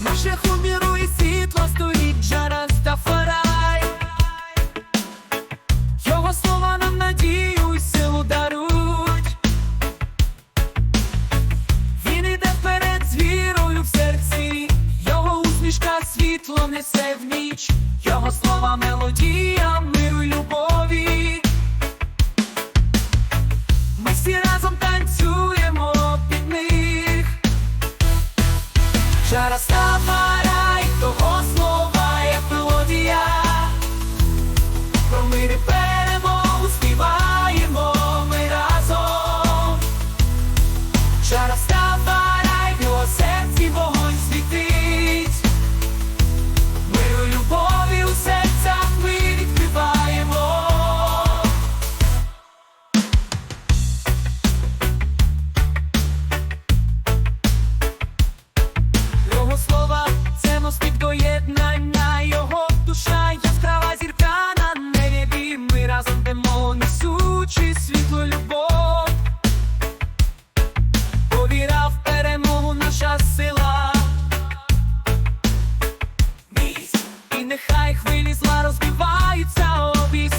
На шляху міру і світла стоїть Джарас Тафарай Його слова нам надію і силу дарують Він іде в серці, його усмішка світло несе в ніч, його слова мелодія миру й любові. Ми всі разом танцюємо під них. Нехай хвилі зла розбиваються обі